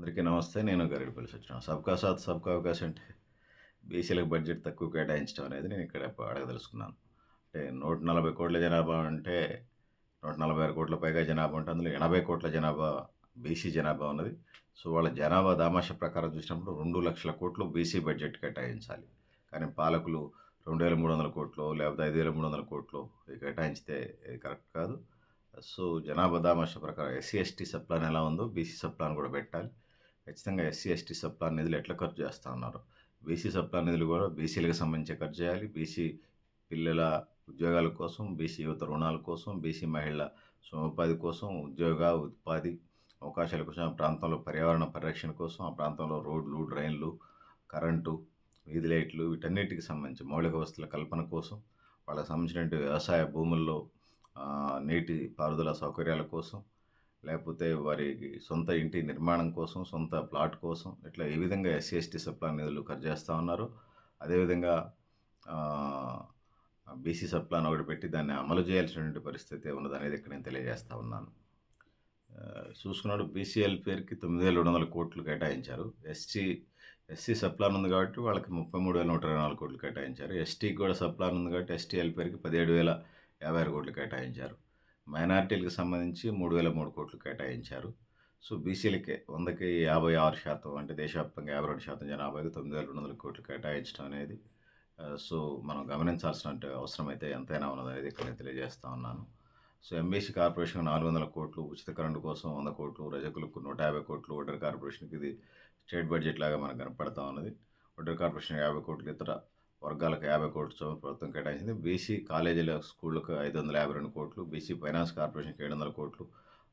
అందరికీ నమస్తే నేను గరిడిపల్లి వచ్చిన సబ్కా సాత్ సబ్కా అవకాశం అంటే బీసీలకు బడ్జెట్ తక్కువ కేటాయించడం అనేది నేను ఇక్కడ అడగదలుచుకున్నాను. అంటే నూట నలభై కోట్ల జనాభా అంటే నూట నలభై ఆరు కోట్ల పైగా జనాభా ఉంటే అందులో ఎనభై కోట్ల జనాభా బీసీ జనాభా ఉన్నది. సో వాళ్ళ జనాభా దామాష ప్రకారం చూసినప్పుడు రెండు లక్షల కోట్లు బీసీ బడ్జెట్ కేటాయించాలి. కానీ పాలకులు రెండు వేల మూడు వందల కోట్లు లేకపోతే ఐదు వేల మూడు వందల కోట్లు కేటాయించితే కరెక్ట్ కాదు. సో జనాభా దామాష ప్రకారం ఎస్సీ ఎస్టీ సప్లాన్ ఎలా ఉందో బీసీ సప్లాన్ కూడా పెట్టాలి. ఖచ్చితంగా ఎస్సీ ఎస్టీ సప్లాన్ నిధులు ఎట్లా ఖర్చు చేస్తూ ఉన్నారు? బీసీ సప్లాన్ నిధులు కూడా బీసీలకు సంబంధించి ఖర్చు చేయాలి. బీసీ పిల్లల ఉద్యోగాల కోసం బీసీ యువత రుణాల కోసం బీసీ మహిళల సోపాధి కోసం ఉద్యోగ ఉపాధి అవకాశాల కోసం ఆ ప్రాంతంలో పర్యావరణ పరిరక్షణ కోసం ఆ ప్రాంతంలో రోడ్లు డ్రైన్లు కరెంటు వీధి లైట్లు వీటన్నిటికి సంబంధించి మౌలిక వస్తువుల కల్పన కోసం వాళ్ళకి సంబంధించినటువంటి వ్యవసాయ భూముల్లో నీటి పారుదల సౌకర్యాల కోసం లేకపోతే వారికి సొంత ఇంటి నిర్మాణం కోసం సొంత ప్లాట్ కోసం ఇట్లా ఏ విధంగా ఎస్సీ ఎస్టీ సప్లా నిధులు ఖర్చు చేస్తూ ఉన్నారు అదేవిధంగా బీసీ సప్లాన్ ఒకటి పెట్టి దాన్ని అమలు చేయాల్సినటువంటి పరిస్థితి ఉన్నది అనేది ఇక్కడ నేను తెలియజేస్తూ ఉన్నాను. చూసుకున్నాడు బీసీఎల్ పేరుకి తొమ్మిది వేల రెండు వందల కోట్లు కేటాయించారు. ఎస్టీ ఎస్సీ సప్లాన్ ఉంది కాబట్టి వాళ్ళకి ముప్పై మూడు వేల నూట ఇరవై నాలుగు కోట్లు కేటాయించారు. ఎస్టీకి కూడా సప్లాన్ ఉంది కాబట్టి ఎస్టీఎల్ పేరుకి పదిహేడు వేల యాభై ఆరు కోట్లు కేటాయించారు. మైనార్టీలకు సంబంధించి మూడు వేల మూడు కోట్లు కేటాయించారు. సో బీసీలకే వందకి యాభై ఆరు శాతం అంటే దేశవ్యాప్తంగా యాభై రెండు శాతం జనాభాకి తొమ్మిది వేల రెండు వందల కోట్లు కేటాయించడం అనేది సో మనం గమనించాల్సిన అవసరం అయితే ఎంతైనా ఉన్నది అనేది ఇక్కడ తెలియజేస్తూ తెలియజేస్తా ఉన్నాను. సో ఎంబీసీ కార్పొరేషన్ నాలుగు వందల కోట్లు ఉచిత కరెంటు కోసం వంద కోట్లు రజకులకు నూట యాభై కోట్లు ఓటర్ కార్పొరేషన్కి ఇది స్టేట్ బడ్జెట్ లాగా మనకు కనపడతా ఉన్నది. ఓటర్ కార్పొరేషన్ యాభై కోట్లు ఇతర వర్గాలకు యాభై కోట్లు చొప్పున ప్రభుత్వం కేటాయించింది. బీసీ కాలేజీల స్కూళ్ళకు ఐదు వందల యాభై రెండు కోట్లు బీసీ ఫైనాన్స్ కార్పొరేషన్కి ఏడు వందల కోట్లు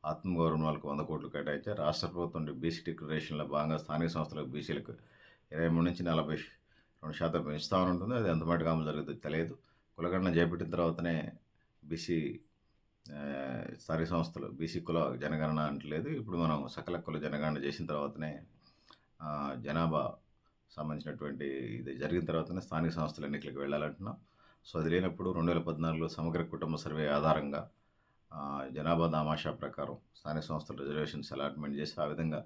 ఆత్మగౌరవాలకు వంద కోట్లు కేటాయించారు. రాష్ట్ర ప్రభుత్వం బీసీ డిక్లరేషన్లో భాగంగా స్థానిక సంస్థలకు బీసీలకు ఇరవై మూడు నుంచి నలభై రెండు శాతం పెంచుతామని ఉంటుంది. అది ఎంత మటుకు అమలు జరుగుతుందో తెలియదు. కులగణన చేపట్టిన తర్వాతనే బీసీ ఆ, స్థానిక సంస్థలు బీసీ కుల జనగణన అంటలేదు. ఇప్పుడు మనం సకల కుల జనగణన చేసిన తర్వాతనే జనాభా సంబంధించినటువంటి ఇది జరిగిన తర్వాతనే స్థానిక సంస్థల ఎన్నికలకు వెళ్ళాలంటున్నాం. సో అది లేనప్పుడు రెండు వేల పద్నాలుగులో సమగ్ర కుటుంబ సర్వే ఆధారంగా జనాభా దామాషా ప్రకారం స్థానిక సంస్థల రిజర్వేషన్స్ అలాట్మెంట్ చేసి ఆ విధంగా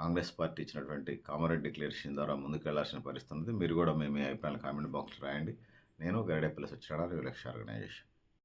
కాంగ్రెస్ పార్టీ ఇచ్చినటువంటి కామారెడ్డి డిక్లరేషన్ ద్వారా ముందుకు వెళ్ళాల్సిన పరిస్థితి ఉంది మీరు కూడా మీ మీ అభిప్రాయాలు కామెంట్ బాక్స్లో రాయండి. నేను గరిడేపల్లి సత్యనారాయణ విలక్ష ఆర్గనైజేషన్